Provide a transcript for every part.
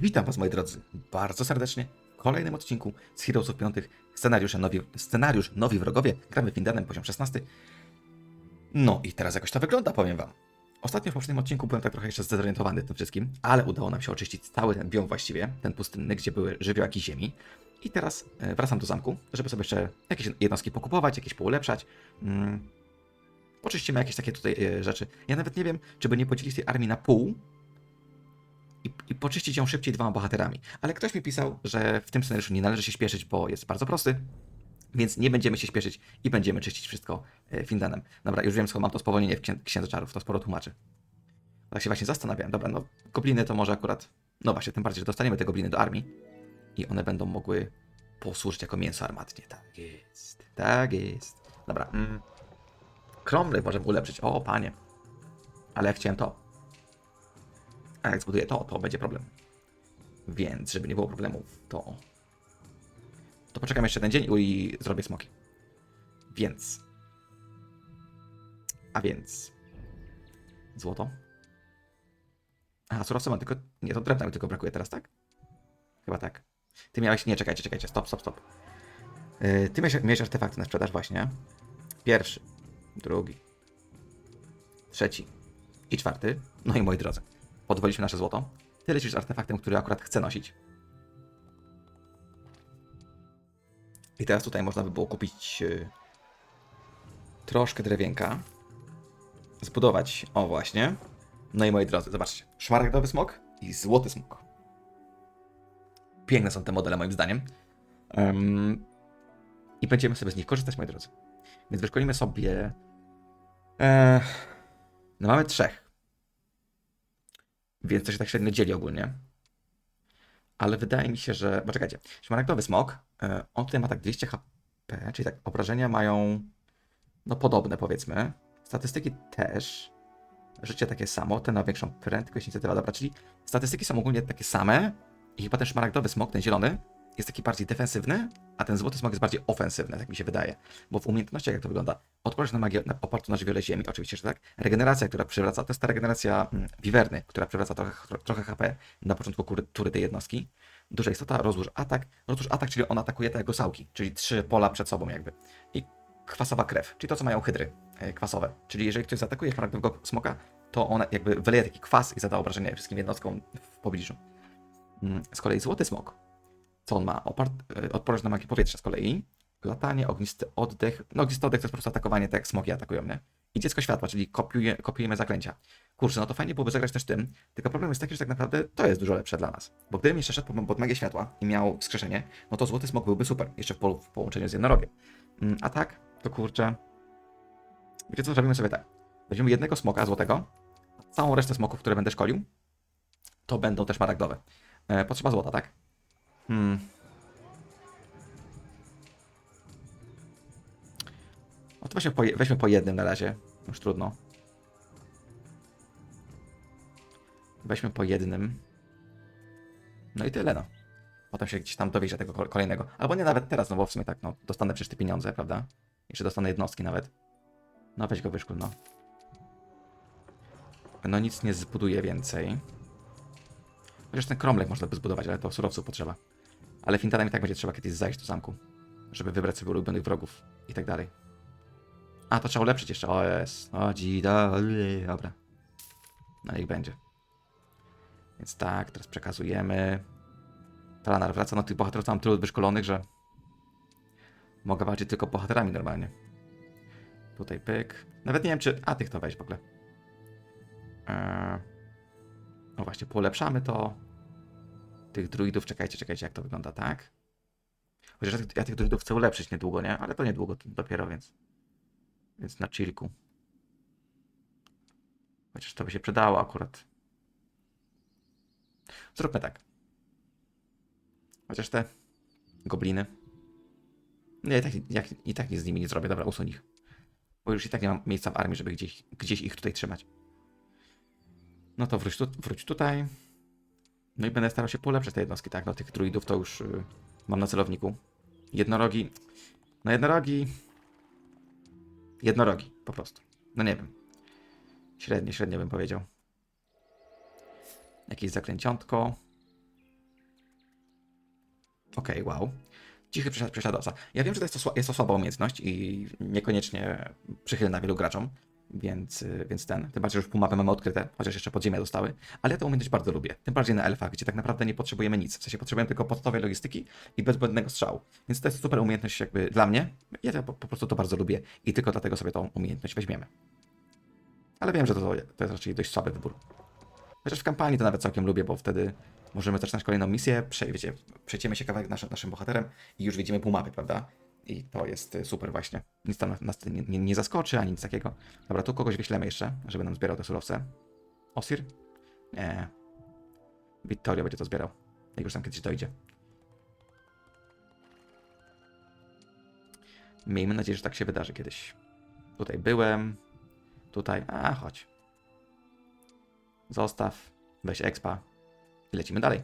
Witam Was, moi drodzy, bardzo serdecznie w kolejnym odcinku z Heroesów 5. Scenariusze nowi, scenariusz Nowi Wrogowie. Gramy Windanem, poziom 16. No i teraz jakoś to wygląda, powiem Wam. Ostatnio w poprzednim odcinku byłem tak trochę jeszcze zdezorientowany tym wszystkim, ale udało nam się oczyścić cały ten biom właściwie, ten pustynny, gdzie były żywiołaki ziemi. I teraz e, wracam do zamku, żeby sobie jeszcze jakieś jednostki pokupować, jakieś poulepszać. Mm. Poczyścimy jakieś takie tutaj e, rzeczy. Ja nawet nie wiem, czy by nie podzielić tej armii na pół, i, i poczyścić ją szybciej dwoma bohaterami. Ale ktoś mi pisał, że w tym scenariuszu nie należy się śpieszyć, bo jest bardzo prosty, więc nie będziemy się śpieszyć i będziemy czyścić wszystko e, Findanem. Dobra, już wiem, skąd mam to spowolnienie w księ Księdze Czarów, to sporo tłumaczy. Tak się właśnie zastanawiałem. Dobra, no gobliny to może akurat... No właśnie, tym bardziej, że dostaniemy te gobliny do armii i one będą mogły posłużyć jako mięso armatnie. Tak jest, tak jest. Dobra, mm. Kromry możemy ulepszyć. O, panie. Ale ja chciałem to. A jak zbuduję to, to będzie problem. Więc, żeby nie było problemów, to. To poczekam jeszcze ten dzień i zrobię smoki. Więc. A więc. Złoto. A, surowce mam tylko. Nie, to drewna mi tylko brakuje teraz, tak? Chyba tak. Ty miałeś. Nie, czekajcie, czekajcie. Stop, stop, stop. Yy, ty miałeś, miałeś artefakty na sprzedaż, właśnie. Pierwszy, drugi, trzeci i czwarty. No i moi drodzy podwoliliśmy nasze złoto. Ty lecisz z artefaktem, który akurat chcę nosić. I teraz tutaj można by było kupić yy, troszkę drewienka. Zbudować, o właśnie. No i moi drodzy, zobaczcie. Szmaragdowy smok i złoty smok. Piękne są te modele moim zdaniem. Ym, I będziemy sobie z nich korzystać, moi drodzy. Więc wyszkolimy sobie... E, no mamy trzech. Więc to się tak średnio dzieli ogólnie. Ale wydaje mi się, że. Poczekajcie. Szmaragdowy smok. e, On tutaj ma tak 200 HP, czyli tak obrażenia mają. No podobne powiedzmy. Statystyki też. Życie takie samo. Ten ma większą prędkość, inicjatywa. Dobra, czyli statystyki są ogólnie takie same. I chyba ten szmaragdowy smok, ten zielony, jest taki bardziej defensywny, a ten złoty smok jest bardziej ofensywny, tak mi się wydaje. Bo w umiejętnościach jak to wygląda? Odporność na magię na, na żywiole ziemi, oczywiście, że tak. Regeneracja, która przywraca, to jest ta regeneracja mm, wiwerny, która przywraca trochę, trochę HP na początku tury tej jednostki. Duża istota, rozłóż atak. Rozłóż atak, czyli on atakuje te jego sałki, czyli trzy pola przed sobą jakby. I kwasowa krew, czyli to, co mają hydry e, kwasowe. Czyli jeżeli ktoś zaatakuje szmaragdowego smoka, to on jakby wyleje taki kwas i zada obrażenia wszystkim jednostkom w pobliżu. Mm, Z kolei złoty smok co on ma? Opart, e, odporność na magię powietrza z kolei. Latanie, ognisty oddech. No, ognisty oddech to jest po prostu atakowanie, tak jak smoki atakują, nie? I dziecko światła, czyli kopiuje, kopiujemy zaklęcia. Kurczę, no to fajnie byłoby zagrać też tym, tylko problem jest taki, że tak naprawdę to jest dużo lepsze dla nas. Bo gdybym jeszcze szedł pod, magię światła i miał wskrzeszenie, no to złoty smok byłby super, jeszcze w, po, w połączeniu z jednorogiem. Mm, A tak, to kurczę... Wiecie co, zrobimy sobie tak. Weźmiemy jednego smoka złotego, całą resztę smoków, które będę szkolił, to będą też maragdowe. E, potrzeba złota, tak? Hmm. No to weźmy po, weźmy po jednym na razie. Już trudno. Weźmy po jednym. No i tyle, no. Potem się gdzieś tam dowiezie tego kol- kolejnego. Albo nie nawet teraz, no bo w sumie tak, no. Dostanę przecież te pieniądze, prawda? Jeszcze dostanę jednostki nawet. No weź go wyszkól, no. No nic nie zbuduje więcej. Chociaż ten kromlek można by zbudować, ale to surowców potrzeba. Ale Fintanem i tak będzie trzeba kiedyś zajść do zamku, żeby wybrać sobie ulubionych wrogów i tak dalej. A, to trzeba ulepszyć jeszcze. O, jest. O. Dobra. No niech będzie. Więc tak, teraz przekazujemy. Talanar wraca. No tych bohaterów mam tylu wyszkolonych, że mogę walczyć tylko bohaterami normalnie. Tutaj pyk. Nawet nie wiem, czy... A, tych to weź w ogóle. Eee... No właśnie, polepszamy to tych druidów, czekajcie, czekajcie, jak to wygląda, tak? Chociaż ja tych, druidów chcę ulepszyć niedługo, nie? Ale to niedługo dopiero, więc... Więc na chillku. Chociaż to by się przydało akurat. Zróbmy tak. Chociaż te gobliny... Nie, i tak, jak, i tak nic z nimi nie zrobię. Dobra, usuń ich. Bo już i tak nie mam miejsca w armii, żeby gdzieś, gdzieś ich tutaj trzymać. No to wróć, tu, wróć tutaj. No i będę starał się polepszyć te jednostki, tak? No tych druidów to już y, mam na celowniku. Jednorogi. No jednorogi. Jednorogi, po prostu. No nie wiem. Średnie, średnio bym powiedział. Jakieś zaklęciątko. Okej, wow. Cichy prześlad- prześladowca. Ja wiem, że to jest to, sła- jest to słaba umiejętność i niekoniecznie przychylna wielu graczom, więc, y, więc ten. Tym bardziej, że już pół mapy mamy odkryte, chociaż jeszcze podziemia zostały. Ale ja tę umiejętność bardzo lubię. Tym bardziej na elfach, gdzie tak naprawdę nie potrzebujemy nic. W sensie potrzebujemy tylko podstawowej logistyki i bezbłędnego strzału. Więc to jest super umiejętność jakby dla mnie. Ja to po, prostu to bardzo lubię i tylko dlatego sobie tą umiejętność weźmiemy. Ale wiem, że to, to jest raczej dość słaby wybór. Chociaż w kampanii to nawet całkiem lubię, bo wtedy możemy zaczynać kolejną misję, przejdziemy się kawałek naszym, naszym bohaterem i już widzimy pół mapy, prawda? I to jest y, super właśnie. Nic tam nas nie, nie, nie zaskoczy, ani nic takiego. Dobra, tu kogoś wyślemy jeszcze, żeby nam zbierał te surowce. Osir? Nie. Vittorio będzie to zbierał. Jak już tam kiedyś dojdzie. Miejmy nadzieję, że tak się wydarzy kiedyś. Tutaj byłem. Tutaj. A, chodź. Zostaw. Weź expa. I lecimy dalej.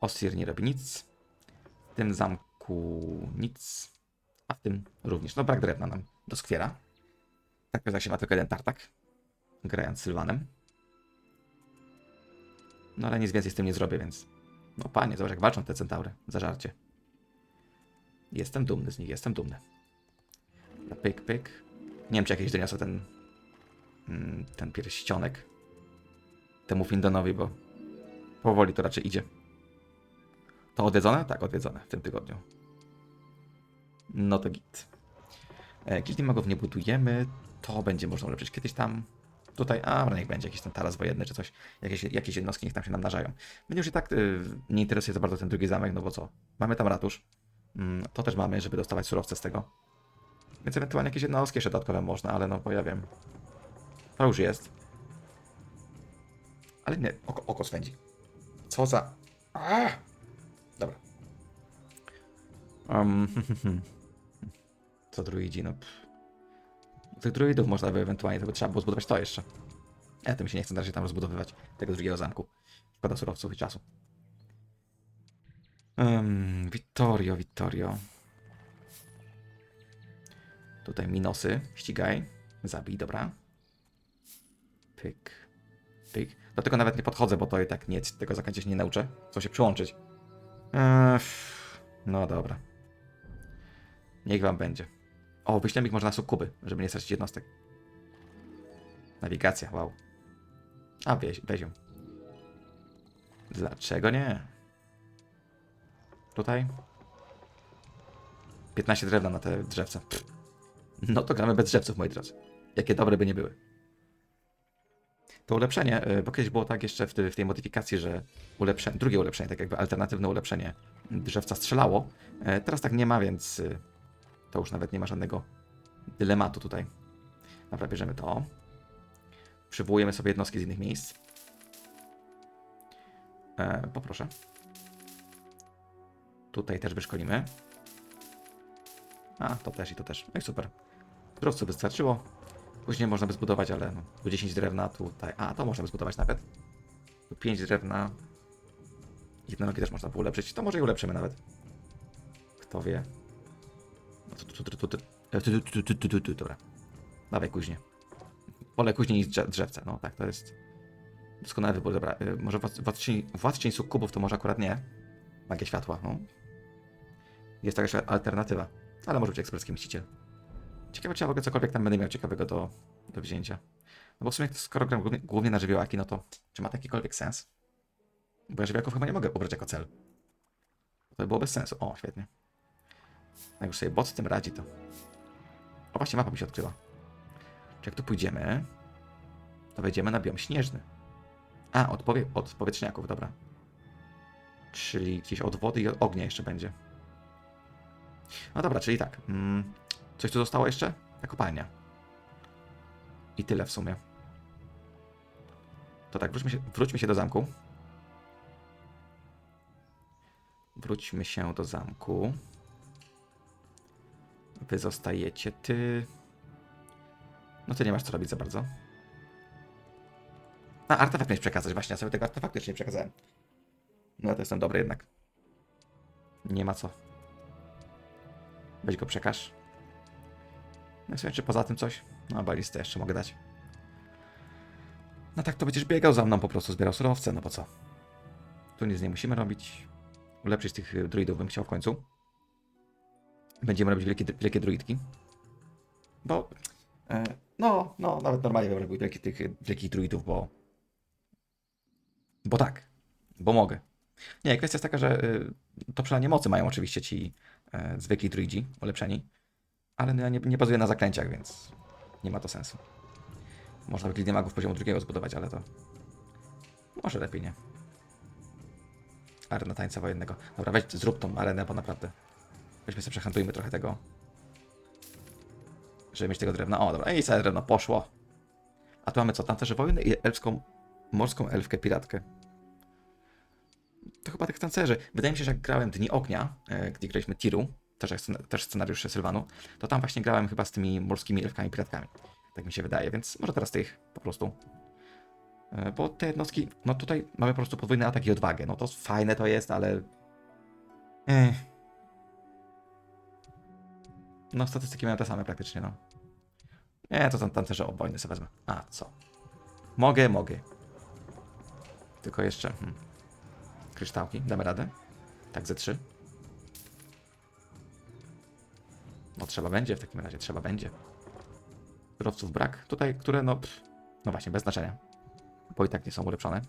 Osir nie robi nic. Tym zamku nic. A w tym również. No brak drewna nam doskwiera. Tak jak się ma tylko jeden tartak. Grając Sylwanem. No ale nic więcej z tym nie zrobię, więc... No panie, zobacz jak walczą te centaury. Zażarcie. Jestem dumny z nich, jestem dumny. Pyk, pyk. Nie wiem, czy jakieś doniosę ten... mm, Ten pierścionek. Temu Findonowi, bo... Powoli to raczej idzie. To odwiedzone? Tak, odwiedzone w tym tygodniu. No to git. E, Gildii magów nie budujemy. To będzie można ulepszyć kiedyś tam. Tutaj, a niech będzie jakiś ten taras wojenny czy coś. Jakieś, jakieś jednostki niech tam się namnażają. Mnie już i tak y, nie interesuje za bardzo ten drugi zamek, no bo co? Mamy tam ratusz. Mm, to też mamy, żeby dostawać surowce z tego. Więc ewentualnie jakieś jednostki jeszcze dodatkowe można, ale no bo ja wiem. To już jest. Ale nie, oko, oko swędzi. Co za... Ah! Um, co druidzi, no. Pff. Tych druidów można by ewentualnie, tylko trzeba było zbudować to jeszcze. Ja tym się nie chcę na razie tam rozbudowywać, tego drugiego zamku. Szkoda surowców i czasu. Um, Vittorio, Vittorio. Tutaj minosy, ścigaj. Zabij, dobra. Pyk. Pyk. Do tego nawet nie podchodzę, bo to i tak nie, tego zakończyć nie nauczę. Co się przyłączyć. Eee, no dobra. Niech wam będzie. O, wyślemy ich może na sukuby, żeby nie stracić jednostek. Nawigacja, wow. A, weź, weź ją. Dlaczego nie? Tutaj? 15 drewna na te drzewce. Pff. No to gramy bez drzewców, moi drodzy. Jakie dobre by nie były. To ulepszenie, y, bo kiedyś było tak jeszcze w, tej- w tej modyfikacji, że ulepszenie, drugie ulepszenie, tak jakby alternatywne ulepszenie drzewca strzelało. E, Teraz tak nie ma, więc y, to już nawet nie ma żadnego dylematu tutaj. Dobra, bierzemy to. Przywołujemy sobie jednostki z innych miejsc. E, poproszę. Tutaj też wyszkolimy. A, to też i to też. No i super. Surowców wystarczyło. Później można by zbudować, ale no, tu 10 drewna, tutaj. A, to można by zbudować nawet. Tu 5 drewna. Jednorogi też można by ulepszyć. To może i ulepszymy nawet. Kto wie. Dobra. Dawaj kuźnie. Wolę kuźnie niż drze- drzewce. No tak, to jest doskonały wybór. Dobra, y, może władczyni, władczyni sukubów to może akurat nie. Magia światła, no. Jest to jakaś alternatywa. Ale może być ekspercki mściciel. Ciekawe, czy ja w ogóle cokolwiek tam będę miał ciekawego do, do wzięcia. No bo w sumie skoro gram głównie, na żywiołaki, no to czy ma to jakikolwiek sens? Bo ja żywiołaków chyba nie mogę ubrać jako cel. To by było bez sensu. O, świetnie. Jak już sobie bot z tym radzi, to... O, właśnie mapa mi się odkryła. Czy jak tu pójdziemy, to wejdziemy na biom śnieżny. A, od, powie od powietrzniaków, dobra. Czyli gdzieś od wody i od ognia jeszcze będzie. No dobra, czyli tak. Mm, coś tu zostało jeszcze? Ta kopalnia. I tyle w sumie. To tak, wróćmy się, wróćmy się do zamku. Wróćmy się do zamku. Wy zostajecie, ty... No ty nie masz co robić za bardzo. A, artefakt miałeś przekazać, właśnie, ja sobie tego artefaktu jeszcze nie przekazałem. No to jestem dobry jednak. Nie ma co. Weź go przekaż. No i czy poza tym coś? No, balistę jeszcze mogę dać. No tak, to będziesz biegał za mną, po prostu zbierał surowce, no bo co? Tu nic nie musimy robić. ulepszyć tych druidów, bym chciał w końcu. Będziemy robić wielkie, wielkie druidki. Bo, e, no, no, nawet normalnie bym robił wielkich, tych y, wielkich druidów, bo, bo tak, bo mogę. Nie, kwestia jest taka, że y, to przelanie mocy mają oczywiście ci e, zwykli druidzi, ulepszeni, ale no, nie, nie bazuję na zaklęciach, więc nie ma to sensu. Można by gildię magów poziomu drugiego zbudować, ale to może lepiej nie. Arena tańca wojennego. Dobra, weź zrób tą arenę, bo naprawdę. Weźmy sobie przehandlujmy trochę tego. Żeby mieć tego drewna. O, dobra, i całe drewno poszło. A tu mamy co? Tancerze wojny i elfską, morską elfkę piratkę. To chyba tych tancerzy. Wydaje mi się, że jak grałem Dni Ognia, e, gdzie graliśmy Tiru, też, też scenariusz Sylwanu, to tam właśnie grałem chyba z tymi morskimi elfkami piratkami. Tak mi się wydaje, więc może teraz tych po prostu. E, Bo te jednostki, no tutaj mamy po prostu podwójny atak i odwagę. No to fajne to jest, ale. Ech. No statystyki mają te same praktycznie, no. Nie, to tam tancerze o wojny sobie wezmę. A, co? Mogę, mogę. Tylko jeszcze. Hmm. Kryształki, damy radę? Tak, ze trzy. No trzeba będzie w takim razie, trzeba będzie. Surowców brak. Tutaj, które no... Pff, no właśnie, bez znaczenia. Bo i tak nie są ulepszone.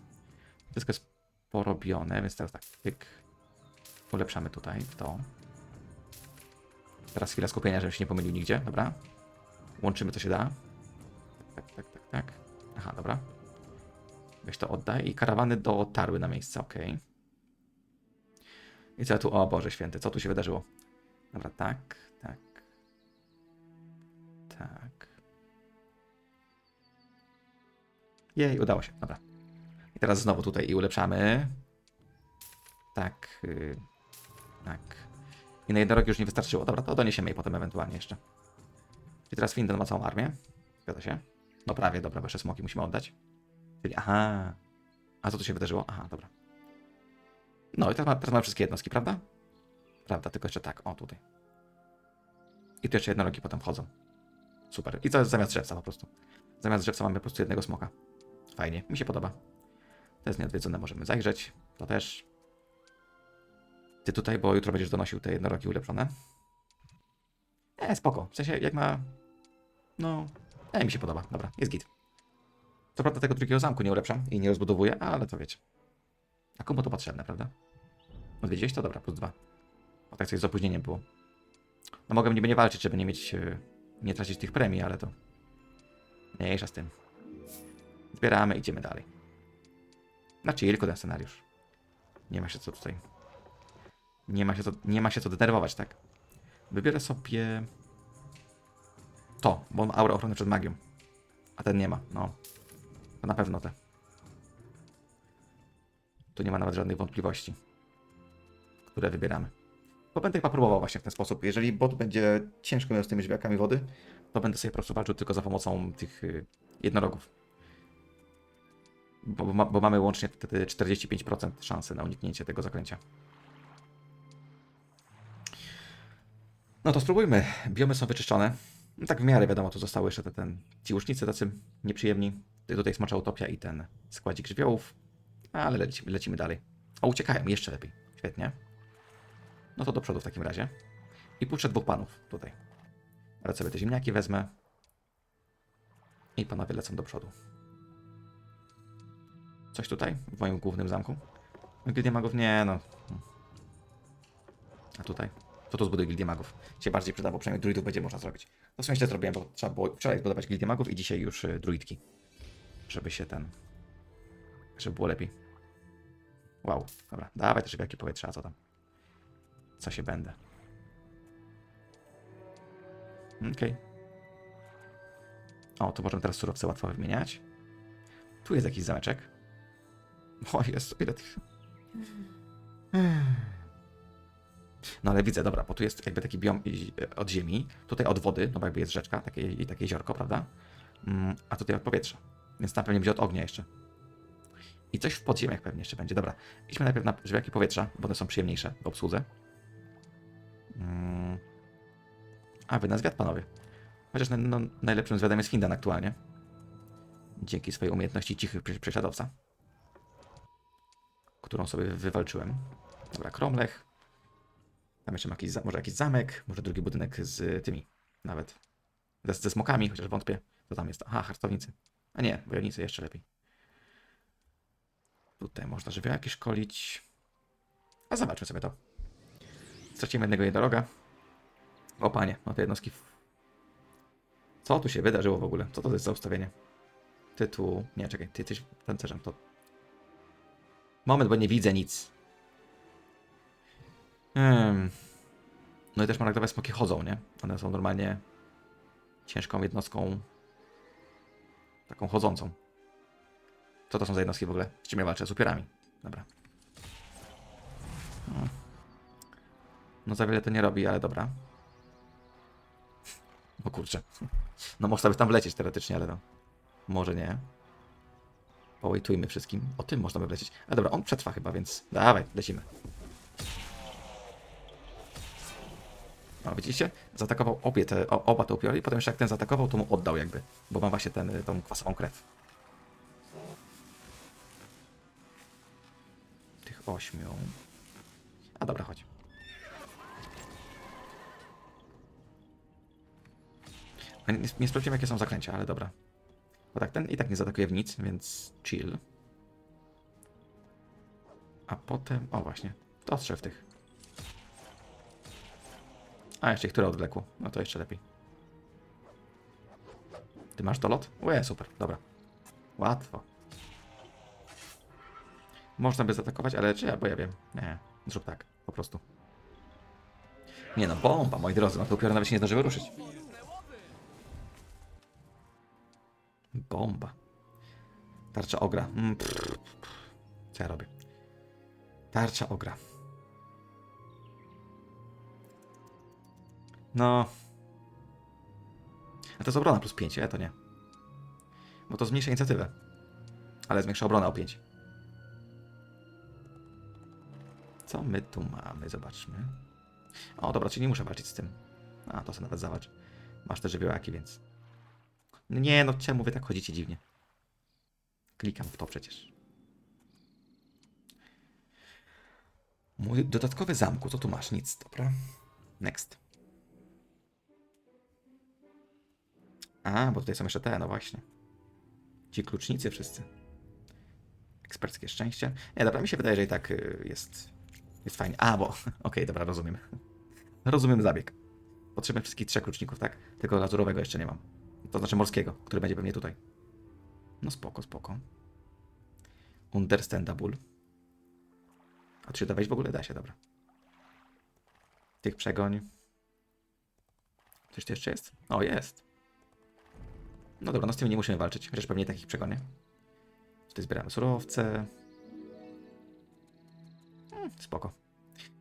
Wszystko jest porobione, więc teraz tak, pyk. Ulepszamy tutaj to. Teraz chwila skupienia, żebym się nie pomylił nigdzie, dobra. Łączymy co się da. Tak, tak, tak, tak. Aha, dobra. Weź to oddaj i karawany dotarły na miejsce, ok. I co tu, o Boże Święty, co tu się wydarzyło? Dobra, tak, tak. Tak. Jej, udało się, dobra. I teraz znowu tutaj i ulepszamy. Tak. Yy, tak. I na jednorog już nie wystarczyło. Dobra, to doniesiemy jej potem ewentualnie jeszcze. I teraz Findon ma całą armię. Zgadza się? No prawie, dobra, jeszcze smoki musimy oddać. Czyli, aha. A co tu się wydarzyło? Aha, dobra. No i teraz, ma, teraz wszystkie jednostki, prawda? Prawda, tylko jeszcze tak, o tutaj. I tu jeszcze jednorogi potem wchodzą. Super. I to zamiast drzewca po prostu. Zamiast drzewca mamy po prostu jednego smoka. Fajnie, mi się podoba. To jest nieodwiedzone, możemy zajrzeć. To też. Ty tutaj, bo jutro będziesz donosił te jednorogi ulepszone. E, spoko. W sensie, jak ma... No... E, mi się podoba. Dobra, jest git. Co prawda tego drugiego zamku nie ulepszam i nie rozbudowuję, ale to wiecie. A komu to potrzebne, prawda? Odwiedziłeś to? Dobra, plus dwa. O tak coś z opóźnieniem było. No mogłem niby nie walczyć, żeby nie mieć... e, Nie tracić tych premii, ale to... Mniejsza z tym. Zbieramy, idziemy dalej. Na chillku ten scenariusz. Nie ma się co tutaj... Nie ma się co, nie ma się co denerwować, tak? Wybiorę sobie... To, bo on ma aurę ochrony przed magią. A ten nie ma, no. To na pewno te. Tu nie ma nawet żadnych wątpliwości, które wybieramy. Bo będę chyba próbował właśnie w ten sposób. Jeżeli bot będzie ciężko miał z tymi żwiakami wody, to będę sobie po prostu walczył tylko za pomocą tych y, jednorogów. Bo, bo, bo mamy łącznie wtedy 45% szansy na uniknięcie tego zaklęcia. No to spróbujmy. Biomy są wyczyszczone. No tak w miarę wiadomo, tu zostały jeszcze te, ten, ci tacy nieprzyjemni. Tutaj smocza utopia i ten składzik żywiołów. Ale lecimy, lecimy dalej. O, uciekają, jeszcze lepiej. Świetnie. No to do przodu w takim razie. I puszczę dwóch panów tutaj. Ale sobie te ziemniaki wezmę. I panowie lecą do przodu. Coś tutaj? W moim głównym zamku? Gildia Magów? Nie, no. A tutaj? To tu zbuduj Gildię Magów. Się bardziej przyda, bo przynajmniej druidów będzie można zrobić. To w sumie zrobiłem, bo trzeba było wczoraj zbudować Gildię Magów i dzisiaj już y, druidki. Żeby się ten... Żeby było lepiej. Wow, dobra. Dawaj też wielkie powietrze, a co tam? Co się będę? Okej. O, tu możemy teraz surowce łatwo wymieniać. Tu jest jakiś zameczek. O, jest, ile tych... No ale widzę, dobra, bo tu jest jakby taki biom od ziemi, tutaj od wody, no bo jakby jest rzeczka, takie, i takie jeziorko, prawda? Mm, a tutaj od powietrza, więc tam pewnie będzie od ognia jeszcze. I coś w podziemiach pewnie jeszcze będzie. Dobra, idźmy najpierw na żywiołaki powietrza, bo one są przyjemniejsze w obsłudze. Mm. A, wy na zwiat, panowie. Chociaż no, najlepszym zwiadem jest Hindan aktualnie. Dzięki swojej umiejętności cichy prze- prześladowca. Którą sobie wywalczyłem. Dobra, Kromlech. Tam jeszcze ma jakiś, może jakiś zamek, może drugi budynek z tymi nawet. Ze, ze smokami, chociaż wątpię. Co tam jest? Aha, hartownicy. A nie, wojownicy jeszcze lepiej. Tutaj można żywiołaki szkolić. A zobaczmy sobie to. Stracimy jednego jednoroga. O panie, no te jednostki. Co tu się wydarzyło w ogóle? Co to jest za ustawienie? Tytuł. Nie, czekaj, ty jesteś tancerzem. To. Moment, bo nie widzę nic. Hmm. No i też maragdowe smoki chodzą, nie? One są normalnie ciężką jednostką. Taką chodzącą. Co to są za jednostki w ogóle? Z czym ja walczę? Z upierami. Dobra. No. no za wiele to nie robi, ale dobra. O kurczę. No można by tam wlecieć teoretycznie, ale no. Może nie. Połejtujmy wszystkim. O tym można by wlecieć. Ale dobra, on przetrwa chyba, więc dawaj, lecimy. No widzicie? Zaatakował obie te, o, oba te upiory i potem jeszcze jak ten zaatakował, to mu oddał jakby. Bo ma właśnie ten, tą kwasową krew. Tych ośmiu. A dobra, chodź. Nie, nie sprawdziłem jakie są zaklęcia, ale dobra. Bo tak, ten i tak nie zaatakuje w nic, więc chill. A potem, o właśnie, to w tych. A, jeszcze które odwlekło. No to jeszcze lepiej. Ty masz dolot? Łe, super, dobra. Łatwo. Można by zaatakować, ale czy ja, bo ja wiem. Nie, zrób tak, po prostu. Nie no, bomba, moi drodzy, no to upiory nawet się nie zdążyły ruszyć. Bomba. Tarcza ogra. Mm, pff, pff. Co ja robię? Tarcza ogra. No. A to jest obrona plus 5, ja to nie. Bo to zmniejsza inicjatywę. Ale zwiększa obronę o 5. Co my tu mamy? Zobaczmy. O, dobra, czyli nie muszę walczyć z tym. A, to sobie nawet zawalcz. Masz te żywiołaki, więc... Nie, no czemu wy tak chodzicie dziwnie? Klikam w to przecież. Mój dodatkowy zamku, co tu masz? Nic, dobra. Next. A, bo tutaj są jeszcze te, no właśnie. Ci klucznicy wszyscy. Eksperckie szczęście. Nie, dobra, mi się wydaje, że i tak y, jest, jest fajnie. A, bo, okej, dobra, rozumiem. Rozumiem zabieg. Potrzebuję wszystkich trzech kluczników, tak? Tylko lazurowego jeszcze nie mam. To znaczy morskiego, który będzie pewnie tutaj. No spoko, spoko. Understandable. A czy się wejść w ogóle? Da się, dobra. Tych przegoń. Coś tu jeszcze jest? O, jest. No dobra, no z tymi nie musimy walczyć, chociaż pewnie takich przegonię. Tutaj zbieramy surowce. Hmm, spoko.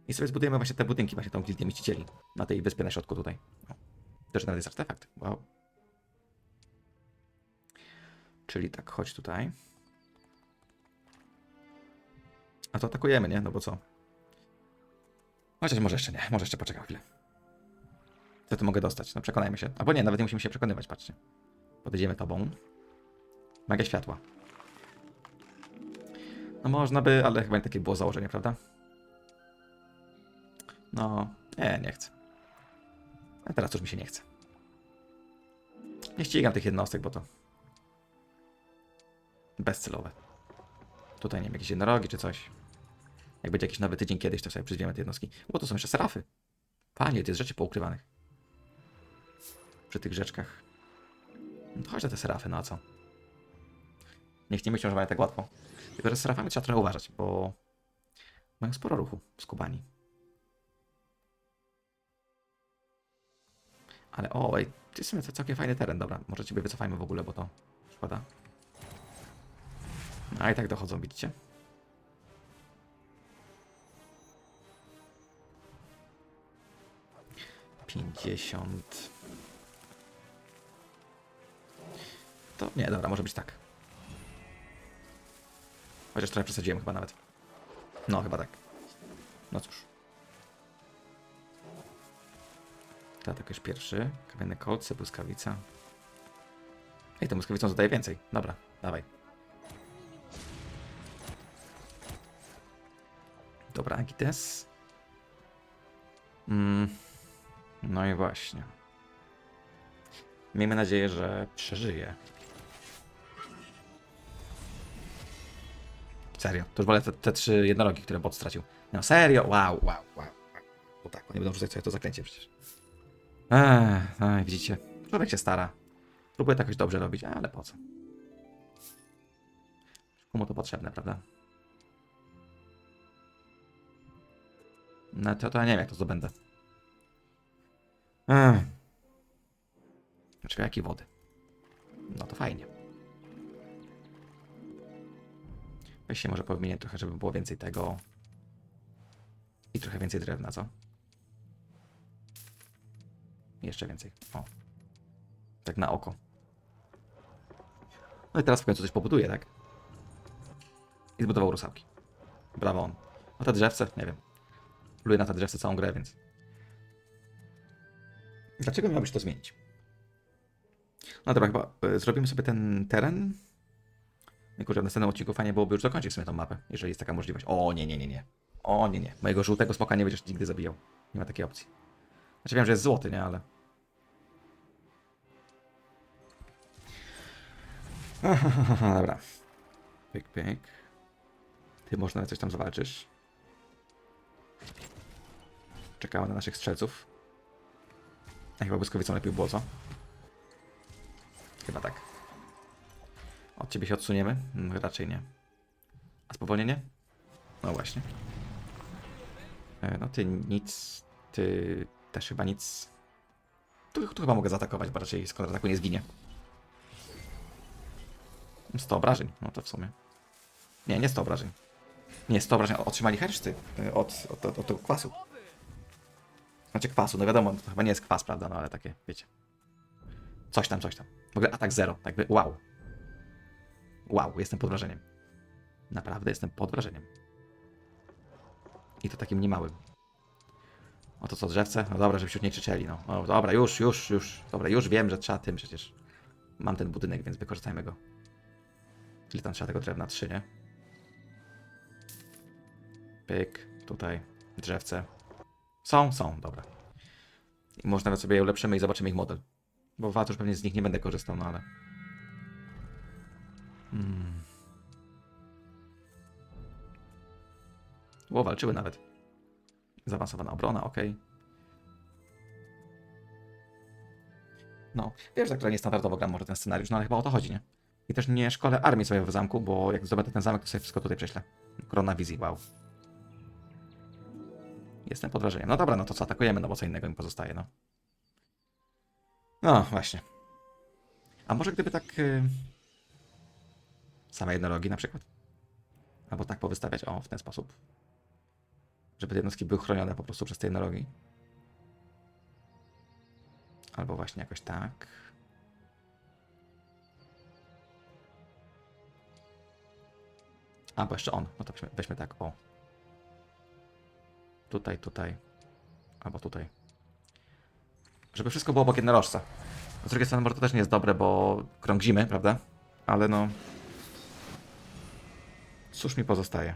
I sobie zbudujemy właśnie te budynki, właśnie tą gildię mścicieli. Na tej wyspie na środku tutaj. O. Też nawet jest artefakt. Wow. Czyli tak, chodź tutaj. A to atakujemy, nie? No bo co? Chociaż może jeszcze nie, może jeszcze poczekam chwilę. Co tu mogę dostać? No przekonajmy się. Albo nie, nawet nie musimy się przekonywać, patrzcie. Podejdziemy tobą. Magia światła. No można by, ale chyba nie takie było założenie, prawda? No, nie, nie chcę. A teraz już mi się nie chce. Nie ścigam tych jednostek, bo to bezcelowe. Tutaj nie wiem, jakieś jednorogi czy coś. Jak będzie jakiś nowy tydzień kiedyś, to sobie przyzwiemy te jednostki. Bo to są jeszcze serafy. Panie, to jest rzeczy poukrywanych. Przy tych rzeczkach. No to chodź na te serafy, no a co? Niech nie myślą, że mają tak łatwo. Tylko, że z serafami trzeba trochę uważać, bo mają sporo ruchu skubani. Ale o, ej, to jest sumie całkiem fajny teren, dobra. Może ciebie wycofajmy w ogóle, bo to szkoda. No, A i tak dochodzą, widzicie? Pięćdziesiąt. To nie, dobra, może być tak. Chociaż trochę przesadziłem chyba nawet. No, chyba tak. No cóż. To tak już pierwszy. Kamienne kolce, błyskawica. Ej, tą błyskawicą zadaje więcej. Dobra, dawaj. dobra, Agites. Mm. No i właśnie. Miejmy nadzieję, że przeżyje. Serio, to już wolę te, te trzy jednorogi, które bot stracił. No serio, wow, wow, wow. Bo tak, oni będą rzucać sobie to zaklęcie przecież. Eee, widzicie, człowiek się stara. Próbuje to jakoś dobrze robić, ale po co? Komu to potrzebne, prawda? No to, to ja nie wiem, jak to zdobędę. Ech. Czekaj, jakie wody? No to fajnie. Weź może powymienię trochę, żeby było więcej tego. I trochę więcej drewna, co? Jeszcze więcej. O. Tak na oko. No i teraz w końcu coś pobuduje, tak? I zbudował rusałki. Brawo on. No te drzewce, nie wiem. Pluję na te drzewce całą grę, więc... Dlaczego miałbyś to zmienić? No dobra, chyba y, zrobimy sobie ten teren. Kurczę, w następnym odcinku fajnie byłoby już dokończyć sobie tą mapę, jeżeli jest taka możliwość. O nie, nie, nie, nie. O nie, nie. Mojego żółtego smoka nie będziesz nigdy zabijał. Nie ma takiej opcji. Znaczy wiem, że jest złoty, nie, ale... Dobra. Pyk, pyk. Ty może nawet coś tam zawalczysz. Czekamy na naszych strzelców. A chyba błyskowicą lepiej było, co? Chyba tak. Od ciebie się odsuniemy? Mm, raczej nie. A spowolnienie? No właśnie. E, No ty nic. Ty też chyba nic. Tu, tu chyba mogę zaatakować, bo raczej z kontrataku nie zginie. 100 obrażeń, no to w sumie. Nie, nie 100 obrażeń. Nie, 100 obrażeń. Otrzymali herszty y, od, od, od, od tego kwasu. Znaczy kwasu, no wiadomo, to chyba nie jest kwas, prawda, no ale takie, wiecie. Coś tam, coś tam. W ogóle atak zero, tak by, wow. Wow, jestem pod wrażeniem. Naprawdę jestem pod wrażeniem. I to takim niemałym. O to co, drzewce? No dobra, żeby się nie krzyczeli, no. no. Dobra, już, już, już. Dobra, już wiem, że trzeba tym przecież. Mam ten budynek, więc wykorzystajmy go. Ile tam trzeba tego drewna? Trzy, nie? Pyk, tutaj, drzewce. Są, są, dobra. I może nawet sobie je ulepszymy i zobaczymy ich model. Bo walcz już pewnie z nich nie będę korzystał, no ale... Hmm. O, walczyły nawet. Zaawansowana obrona, ok. No, wiesz, że która niestandardowo gram może ten scenariusz, no ale chyba o to chodzi, nie? I też nie szkolę armii sobie w zamku, bo jak zdobędę ten zamek, to sobie wszystko tutaj prześlę. Korona wizji, wow. Jestem pod wrażeniem. No dobra, no to co, atakujemy, no bo co innego mi pozostaje, no. No, właśnie. A może gdyby tak... Yy... Same jednorogi na przykład? Albo tak powystawiać, o, w ten sposób. Żeby te jednostki były chronione po prostu przez te jednorogi. Albo właśnie jakoś tak. A, bo jeszcze on. No to weźmy, weźmy tak, o. Tutaj, tutaj. Albo tutaj. Żeby wszystko było obok jednorożca. Z drugiej strony może to też nie jest dobre, bo krąg zimy, prawda? Ale no... Cóż mi pozostaje?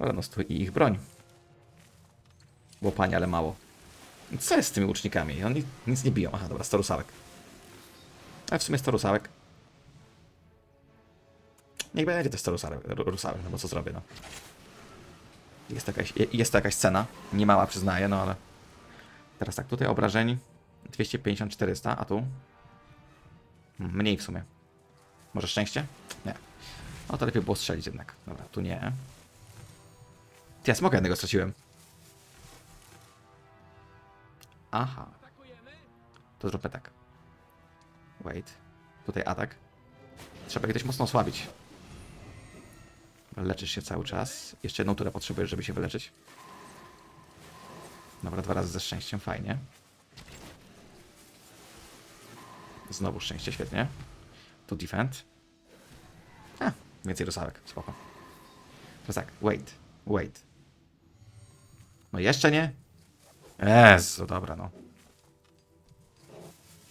Ale no stój i ich broń. Łopanie, ale mało. Co jest z tymi łucznikami? Oni nic nie biją. Aha, dobra, 100 rusałek. A w sumie 100 rusałek. Niech będzie też 100 rusałek, no bo co zrobię, no. Jest jakaś, jest to jakaś cena. Nie mała, przyznaję, no ale... Teraz tak, tutaj obrażeń 250-400, a tu? Hmm, Mniej w sumie. Może szczęście? Nie. No to lepiej było strzelić jednak. Dobra, tu nie. Ty, ja smoka jednego straciłem. Aha. To zróbmy tak. Wait. Tutaj atak. Trzeba dość mocno osłabić. Leczysz się cały czas. Jeszcze jedną turę potrzebujesz, żeby się wyleczyć. Dobra, dwa razy ze szczęściem, fajnie. Znowu szczęście, świetnie. Tu defend. A, więcej rusałek, spoko. Teraz tak, wait, wait. No jeszcze nie? Jezu, dobra no.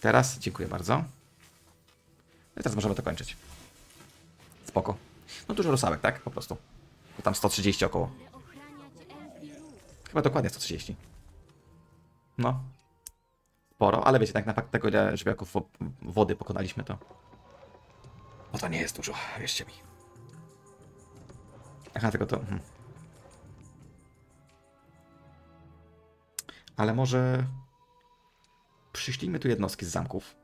teraz dziękuję bardzo. No i teraz możemy to kończyć. Spoko. No dużo rusałek, tak? Po prostu. To tam 130 około. Chyba dokładnie 130. No. Sporo, ale wiecie, tak na fakt tego, ile żywiołaków wo- wody pokonaliśmy, to... No to nie jest dużo, wierzcie mi. Aha, tylko to... Mhm. Ale może... Przyślijmy tu jednostki z zamków.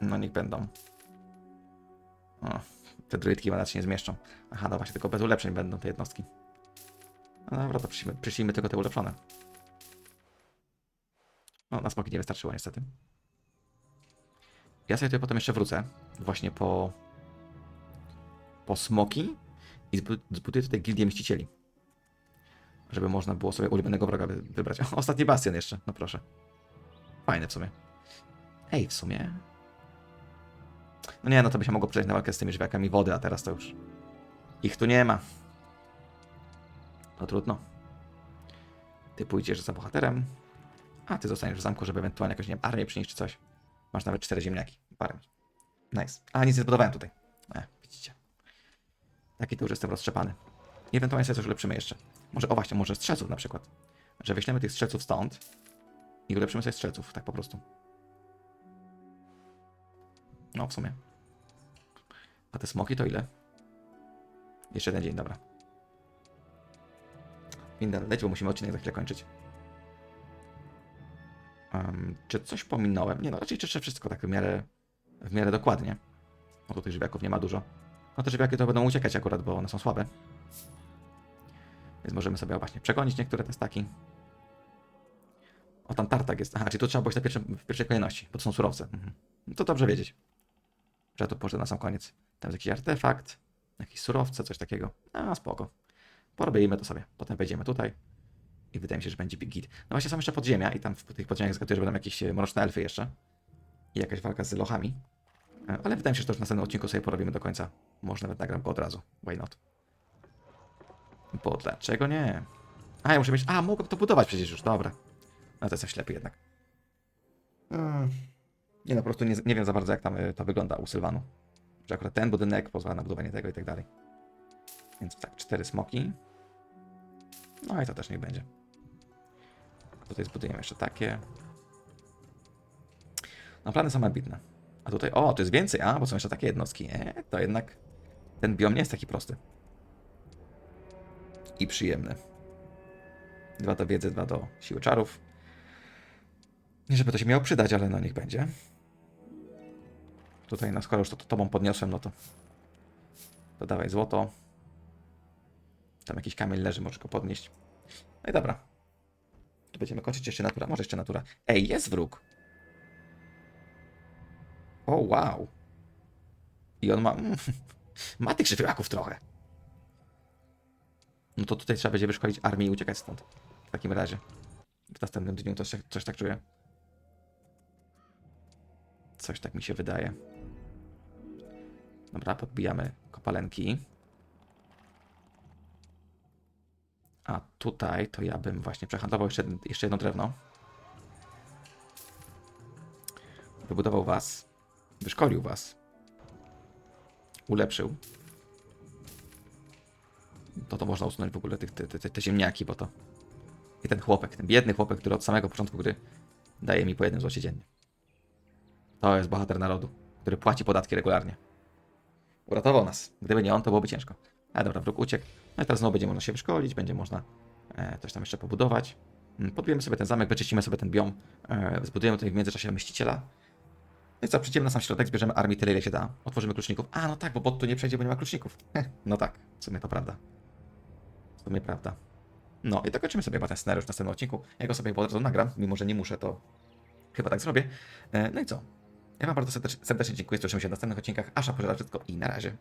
No niech będą. O, te druidki chyba się nie zmieszczą. Aha, no właśnie, tylko bez ulepszeń będą te jednostki. No dobra, to przyślijmy, przyślijmy tylko te ulepszone. No, na smoki nie wystarczyło niestety. Ja sobie tutaj potem jeszcze wrócę. Właśnie po... Po smoki. I zbu- zbuduję tutaj gildię mścicieli. Żeby można było sobie ulubionego wroga wy- wybrać. Ostatni bastion jeszcze, no proszę. Fajne w sumie. Ej, w sumie... No nie, no to by się mogło przejść na walkę z tymi żwiakami wody, a teraz to już... Ich tu nie ma. No trudno. Ty pójdziesz za bohaterem, a ty zostaniesz w zamku, żeby ewentualnie jakąś, nie wiem, armię przynieść czy coś. Masz nawet cztery ziemniaki armii. Nice. A, nic nie zbudowałem tutaj. E, widzicie. Taki to już jestem roztrzepany. I ewentualnie sobie coś ulepszymy jeszcze. Może, o właśnie, może strzelców na przykład. Że weźmiemy tych strzelców stąd i ulepszymy sobie strzelców, tak po prostu. No, w sumie. A te smoki to ile? Jeszcze jeden dzień, dobra. Winda, leć, bo musimy odcinek za chwilę kończyć. Em, czy coś pominąłem? Nie no, raczej czyszczę wszystko tak w miarę, w miarę dokładnie. No tu tych żywiaków nie ma dużo. No te żywiaki to będą uciekać akurat, bo one są słabe. Więc możemy sobie właśnie przegonić niektóre te staki. O, tam tartak jest. Aha, czyli to trzeba było na pierwszym, w pierwszej kolejności, bo to są surowce. Mhm. No to dobrze wiedzieć. Że to poszedł na sam koniec. Tam jest jakiś artefakt, jakieś surowce, coś takiego. A, spoko. Porobimy to sobie. Potem wejdziemy tutaj i wydaje mi się, że będzie big git. No właśnie są jeszcze podziemia i tam w tych podziemiach zgaduję, że będą jakieś e, mroczne elfy jeszcze. I jakaś walka z lochami. E, Ale wydaje mi się, że to już w następnym odcinku sobie porobimy do końca. Może nawet nagram go od razu. Why not? Bo dlaczego nie? A, ja muszę mieć... A, mogę to budować przecież już, dobra. No to jestem ślepy jednak. Mm. Nie no, po prostu nie, nie wiem za bardzo, jak tam y, to wygląda u Sylwanu. Że akurat ten budynek pozwala na budowanie tego i tak dalej. Więc tak, cztery smoki. No i to też niech będzie. Tutaj zbudujemy jeszcze takie. No plany są ambitne. A tutaj, o, tu jest więcej, a, bo są jeszcze takie jednostki. E, to jednak ten biom nie jest taki prosty. I przyjemny. Dwa do wiedzy, dwa do siły czarów. Nie żeby to się miało przydać, ale no niech będzie. Tutaj, no skoro już to, to tobą podniosłem, no to dodawaj złoto. Tam jakiś kamień leży, możesz go podnieść. No i dobra. Tu będziemy kończyć jeszcze natura. Może jeszcze natura. Ej, jest wróg. O, wow. I on ma... mm, ma tych żywiołaków trochę. No to tutaj trzeba będzie wyszkolić armię i uciekać stąd. W takim razie. W następnym dniu to coś, coś tak czuję. Coś tak mi się wydaje. Dobra, podbijamy kopalenki. A tutaj to ja bym właśnie przehandlował jeszcze, jeszcze jedno drewno. Wybudował was. Wyszkolił was. Ulepszył. To to można usunąć w ogóle tych, te, te, te ziemniaki, bo to... I ten chłopek, ten biedny chłopek, który od samego początku gry daje mi po jednym złocie dziennie. To jest bohater narodu, który płaci podatki regularnie. Uratował nas. Gdyby nie on, to byłoby ciężko. Ale dobra, wróg uciekł. No i teraz znowu będzie można się wyszkolić, będzie można e, coś tam jeszcze pobudować. Mm, Podbijemy sobie ten zamek, wyczyścimy sobie ten biom, e, zbudujemy tutaj w międzyczasie myśliciela. No i co, przyjdziemy na sam środek, zbierzemy armię tyle, ile się da. Otworzymy kluczników. A, no tak, bo bot tu nie przejdzie, bo nie ma kluczników. No tak, w sumie to prawda. W sumie prawda. No i dokończymy sobie chyba ten scenariusz w następnym odcinku. Ja go sobie po drodze nagram, mimo że nie muszę, to chyba tak zrobię. E, no i co? Ja Wam bardzo serdecznie, serdecznie dziękuję, słyszymy się w następnych odcinkach. Asza pożera wszystko i na razie.